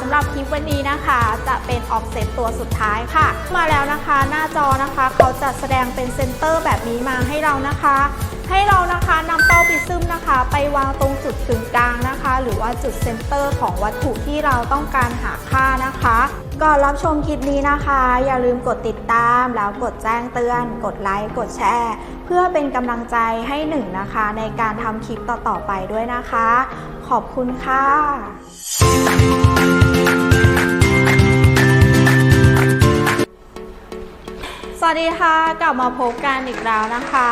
สำหรับคลิปวันนี้นะคะ จะเป็นออฟเซตตัวสุดท้ายค่ะ มาแล้วนะคะ หน้าจอนะคะเขาจะแสดงเป็นเซนเตอร์แบบนี้มาให้เรานะคะ ให้เรานะคะนำเป้าปิซึมนะคะ ไปวางตรงจุดกึ่งกลางนะคะ หรือว่าจุดเซนเตอร์ของวัตถุที่เราต้องการหาค่านะคะก่อนรับชมคลิปนี้นะคะ อย่าลืมกดติดตามแล้วกดแจ้งเตือน กดไลค์กดแชร์ เพื่อเป็นกำลังใจให้หนึ่งนะคะ ในการทำคลิปต่อๆไปด้วยนะคะ ขอบคุณค่ะ สวัสดีค่ะ กลับมาพบกันอีกแล้วนะคะ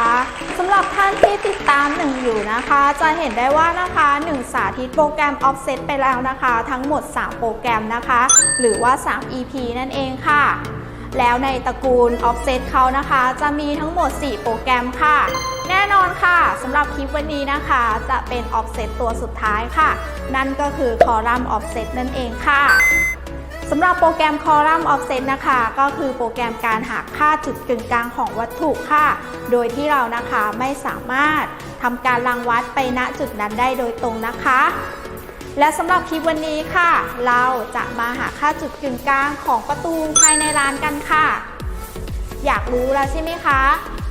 สำหรับท่านที่ติดตามหนึ่งอยู่นะคะ จะเห็นได้ว่านะคะหนึ่งสาธิตโปรแกรม Offset ไปแล้วนะคะ ทั้งหมด 3 โปรแกรมนะคะ หรือว่า 3 EP นั่นเองค่ะ แล้วในตระกูล Offset เขานะคะ จะมีทั้งหมด 4 โปรแกรมค่ะ แน่นอนค่ะสำหรับคลิปวันนี้นะคะ จะเป็น Offset ตัวสุดท้ายค่ะ นั่นก็คือ Column Offset นั่นเองค่ะ สำหรับโปรแกรม Column Offset นะคะ ก็คือโปรแกรมการหาค่าจุดกึ่งกลางของวัตถุค่ะ โดยที่เรานะคะไม่สามารถทำการรังวัดไปณจุดนั้นได้โดยตรงนะคะ และสำหรับคลิปวันนี้ค่ะ เราจะมาหาค่าจุดกึ่งกลางของประตูภายในร้านกันค่ะ อยากรู้แล้วใช่ไหมคะ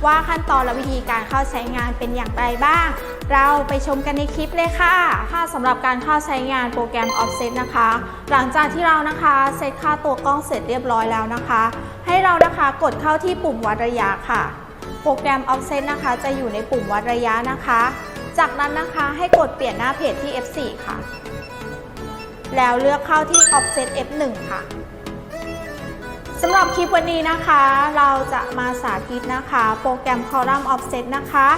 ว่าขั้นตอนและวิธีการเข้าใช้งานเป็นอย่างไรบ้าง เราไปชมกันในคลิปเลยค่ะ ค่ะสำหรับการเข้าใช้งานโปรแกรม Offset นะคะ หลังจากที่เรานะคะเซตค่าตัวกล้องเสร็จเรียบร้อยแล้วนะคะ ให้เรานะคะกดเข้าที่ปุ่มวัดระยะค่ะ โปรแกรม Offset นะคะจะอยู่ในปุ่มวัดระยะนะคะ จากนั้นนะคะให้กดเปลี่ยนหน้าเพจที่ F4 ค่ะ แล้วเลือกเข้าที่ Offset F1 ค่ะสำหรับคลิปวันนี้นะคะ เราจะมาสาธิตนะคะ โปรแกรม Column Offset นะคะ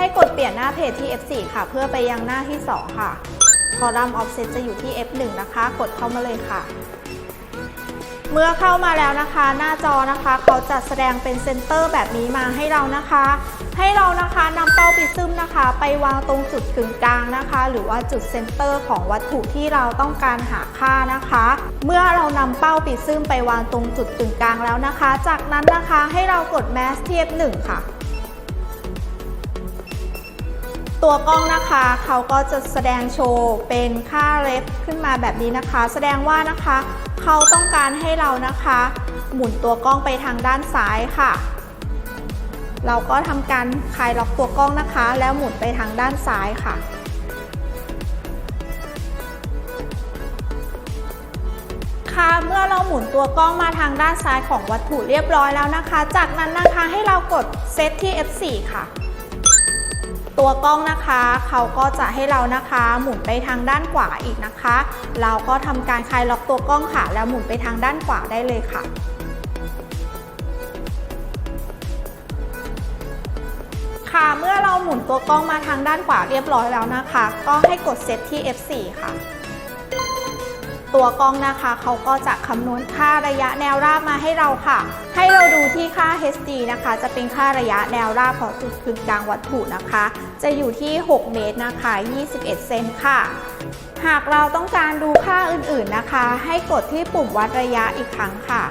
ให้กดเปลี่ยนหน้าเพจที่ F4 ค่ะ เพื่อไปยังหน้าที่ 2 ค่ะ Column Offset จะอยู่ที่ F1 นะคะ กดเข้ามาเลยค่ะ เมื่อเข้ามาแล้วนะคะ หน้าจอนะคะเขาจะแสดงเป็นเซนเตอร์แบบนี้มาให้เรานะคะ ให้เรานะคะนำเป้าปิซึมนะคะ ไปวางตรงจุดกึ่งกลางนะคะ หรือว่าจุดเซนเตอร์ของวัตถุที่เราต้องการหาค่านะคะ เมื่อเรานำเป้าปิซึมไปวางตรงจุดกึ่งกลางแล้วนะคะ จากนั้นนะคะให้เรากด Mask ที่ F1 ค่ะ ตัวกล้องนะคะเขาก็จะแสดงโชว์เป็นค่าเรฟขึ้นมาแบบนี้นะคะ แสดงว่านะคะเขาต้องการให้เรานะคะ หมุนตัวกล้องไปทางด้านซ้ายค่ะ เราก็ทำการคลายล็อกตัวกล้องนะคะ แล้วหมุนไปทางด้านซ้ายค่ะ ค่ะเมื่อเราหมุนตัวกล้องมาทางด้านซ้ายของวัตถุเรียบร้อยแล้วนะคะ จากนั้นนะคะให้เรากดเซตที่ F4 ค่ะ ตัวกล้องนะคะเขาก็จะให้เรานะคะ หมุนไปทางด้านขวาอีกนะคะ เราก็ทำการคลายล็อกตัวกล้องค่ะ แล้วหมุนไปทางด้านขวาได้เลยค่ะค่ะเมื่อเราหมุนตัวกล้องมาทางด้านขวาเรียบร้อยแล้วนะคะ ก็ให้กดเซตที่ F4 ค่ะ ตัวกล้องนะคะเขาก็จะคำนวณค่าระยะแนวราบมาให้เราค่ะ ให้เราดูที่ค่า HD นะคะ จะเป็นค่าระยะแนวราบของจุดกึ่งกลางวัตถุนะคะ จะอยู่ที่ 6 เมตรนะคะ 21 เซนค่ะ หากเราต้องการดูค่าอื่นๆนะคะ ให้กดที่ปุ่มวัดระยะอีกครั้งค่ะ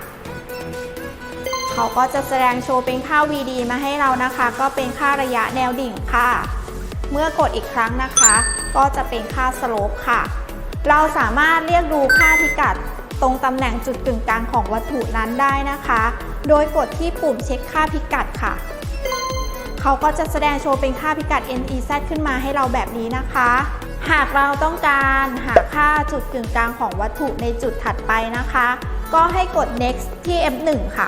เขาก็จะแสดงโชว์เป็นค่า VD มาให้เรานะคะ ก็เป็นค่าระยะแนวดิ่งค่ะ เมื่อกดอีกครั้งนะคะ ก็จะเป็นค่าสโลปค่ะ เราสามารถเรียกดูค่าพิกัดตรงตำแหน่งจุดกึ่งกลางของวัตถุนั้นได้นะคะ โดยกดที่ปุ่มเช็คค่าพิกัดค่ะ เขาก็จะแสดงโชว์เป็นค่าพิกัด NEZ ขึ้นมาให้เราแบบนี้นะคะ หากเราต้องการหาค่าจุดกึ่งกลางของวัตถุในจุดถัดไปนะคะ ก็ให้กด next ที่ F1 ค่ะ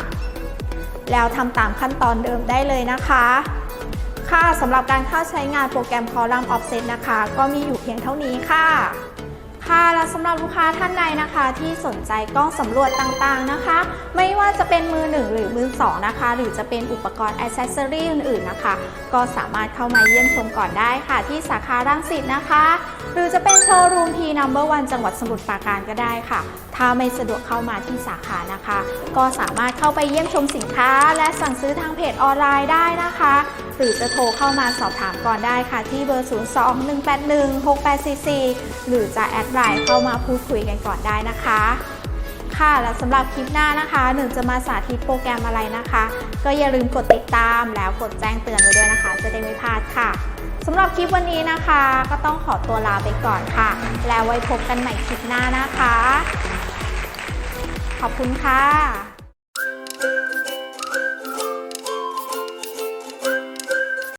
แล้วทำตามขั้นตอนเดิมได้เลยนะคะค่ะสำหรับการเข้าใช้งานโปรแกรม Column Offset นะคะ ก็มีอยู่เพียงเท่านี้ค่ะ ค่ะและสำหรับลูกค้าท่านใดนะคะที่สนใจกล้องสำรวจต่างๆนะคะ ไม่ว่าจะเป็นมือหนึ่งหรือมือสองนะคะ หรือจะเป็นอุปกรณ์อ c เซสซอรีอื่นๆนะคะ ก็สามารถเข้ามาเยี่ยมชมก่อนได้ค่ะ ที่สาขารังสิตนะคะ หรือจะเป็นโชว์รูมทีนัมเบอร์วันจังหวัดสมุทรปราการก็ได้ค่ะ ถ้าไม่สะดวกเข้ามาที่สาขานะคะ ก็สามารถเข้าไปเยี่ยมชมสินค้า และสั่งซื้อทางเพจออนไลน์ได้นะคะ รือจะโทรเข้ามาสอบถามก่อนได้ค่ะ ที่เบอร์ 02-181-6844 หรือจะแอดไลน์เข้ามาพูดคุยกันก่อนได้นะคะ ค่ะและสำหรับคลิปหน้านะคะหนึ่งจะมาสาธิตโปรแกรมอะไรนะคะ ก็อย่าลืมกดติดตามแล้วกดแจ้งเตือนไว้ด้วยนะคะ จะได้ไม่พลาดค่ะสำหรับคลิปวันนี้นะคะ ก็ต้องขอตัวลาไปก่อนค่ะ แล้วไว้พบกันใหม่คลิปหน้านะคะ ขอบคุณค่ะ